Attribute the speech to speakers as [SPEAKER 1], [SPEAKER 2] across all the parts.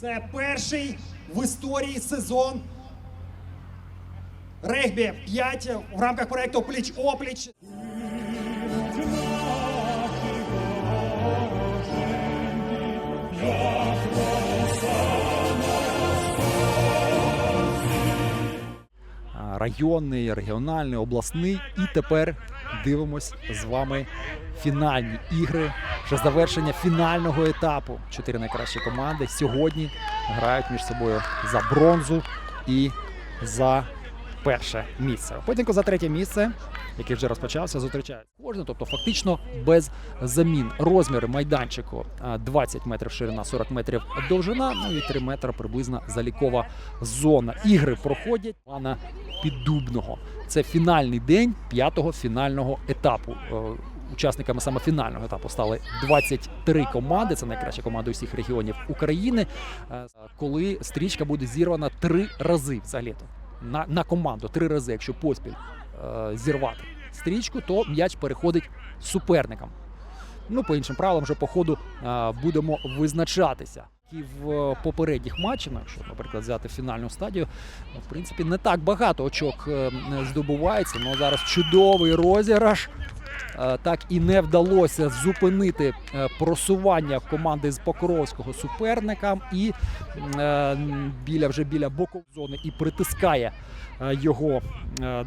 [SPEAKER 1] Це перший в історії сезон регбі 5 в рамках проекту Пліч опліч.
[SPEAKER 2] районний, регіональний, обласний. І тепер дивимось з вами фінальні ігри. Вже завершення фінального етапу. Чотири найкращі команди сьогодні грають між собою за бронзу і за перше місце. Потім за третє місце, який вже розпочався, зустрічають кожен, тобто фактично без замін. Розміри майданчику 20 метрів ширина, 40 метрів довжина, ну і 3 метри приблизно залікова зона. Ігри проходять пана Піддубного. Це фінальний день п'ятого фінального етапу. Е, Учасниками саме фінального етапу стали 23 команди. Це найкраща команда усіх регіонів України. Е, Коли стрічка буде зірвана три рази взагалі на, на команду три рази, якщо поспіль зірвати стрічку, то м'яч переходить суперникам. Ну, по іншим правилам, вже по ходу е, будемо визначатися. І в е, попередніх матчах, ну, якщо, наприклад, взяти фінальну стадію, ну, в принципі, не так багато очок е, здобувається. Ну зараз чудовий розіграш. Е, Так і не вдалося зупинити е, просування команди з Покровського суперникам. І е, біля вже біля боку зони і притискає його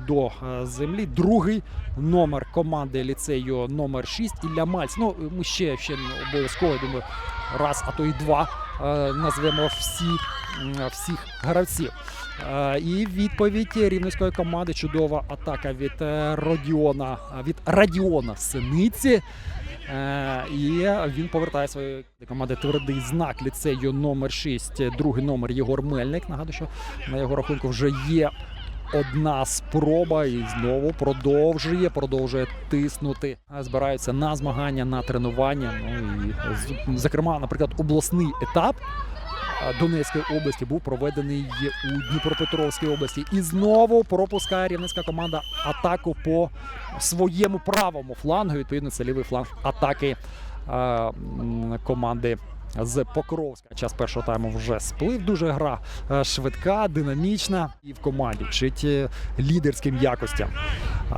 [SPEAKER 2] до землі. Другий номер команди ліцею номер 6 Ілля Мальц. Ну, ми ще, ще обов'язково думаю, раз, а то і два назвемо всі, всіх гравців. Е, І відповідь рівненської команди. Чудова атака від е, Родіона від Радіона Синиці. Е, І він повертає свою команди твердий знак ліцею номер 6 Другий номер Єгор Мельник. Нагадую, що на його рахунку вже є одна спроба і знову продовжує, продовжує тиснути. Е, Збираються на змагання, на тренування. Ну і зокрема, наприклад, обласний етап. Донецької області був проведений у Дніпропетровській області. І знову пропускає рівненська команда атаку по своєму правому флангу. Відповідно, це лівий фланг атаки команди. З Покровська час першого тайму вже сплив. Дуже гра е, швидка, динамічна і в команді вчить е, лідерським якостям.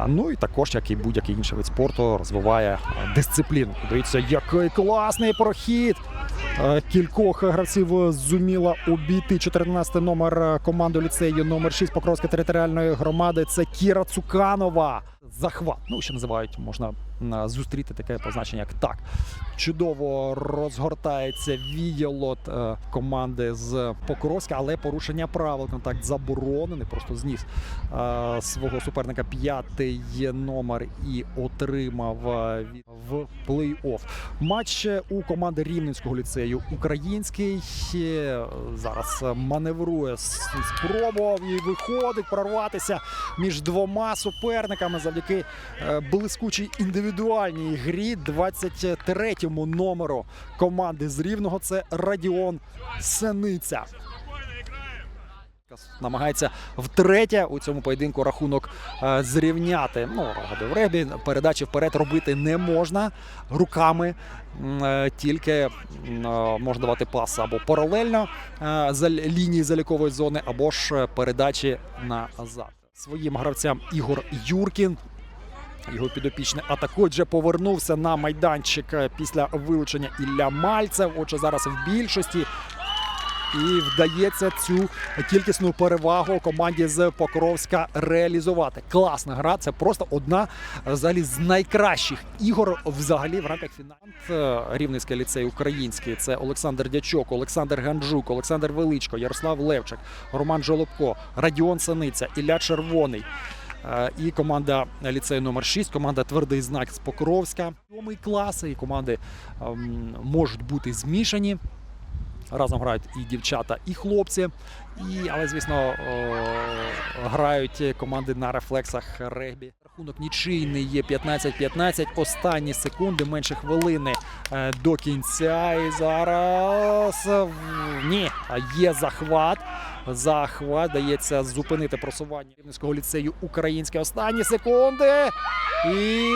[SPEAKER 2] Ну і також, як і будь-який інший вид спорту, розвиває дисципліну. Дивіться, який класний прохід. Е, Кількох гравців зуміла обійти 14 номер команду команди ліцею номер 6 Покровської територіальної громади. Це Кіра Цуканова. Захват. Ну, ще називають, можна зустріти таке позначення, як так. Чудово розгортається віялот е, команди з Покровська, але порушення правил. Контакт заборонений. Просто зніс е, свого суперника п'ятий номер і отримав е, в плей-офф. Матч у команди Рівненського ліцею український зараз маневрує спробував і виходить прорватися між двома суперниками завдяки блискучій індивідуальній грі 23-му номеру команди з Рівного. Це Радіон Сениця. Намагається втретє у цьому поєдинку рахунок е, зрівняти. Ну, в регбі передачі вперед робити не можна руками. Е, Тільки е, можна давати пас або паралельно за лінії залікової зони, або ж передачі назад. Своїм гравцям Ігор Юркін. Його підопічний атакують вже повернувся на майданчик е, після вилучення Ілля Мальцев. Отже, зараз в більшості. І вдається цю кількісну перевагу команді з Покровська реалізувати. Класна гра. Це просто одна е, взагалі з найкращих ігор взагалі в рамках фіналу. Е, Рівненський ліцей український. Це Олександр Дячок, Олександр Ганджук, Олександр Величко, Ярослав Левчик, Роман Жолобко, Радіон Саниця, Ілля Червоний. Е, І команда ліцею номер 6, команда твердий знак з Покровська. Сьомий класи і команди ем, можуть бути змішані. Разом грають і дівчата, і хлопці. І, але, звісно, грають команди на рефлексах регбі. Рахунок нічийний є 15-15. Останні секунди, менше хвилини е, до кінця. І зараз е, ні, є захват. Захват дається зупинити просування Рівненського ліцею українське. Останні секунди. І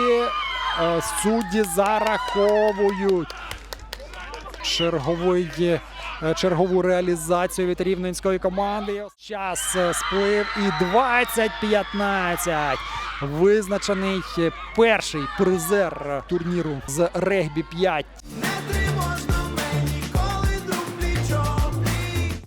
[SPEAKER 2] е, судді зараховують. черговий, чергову реалізацію від рівненської команди. Час сплив і 20-15. Визначений е, перший призер турніру з регбі 5.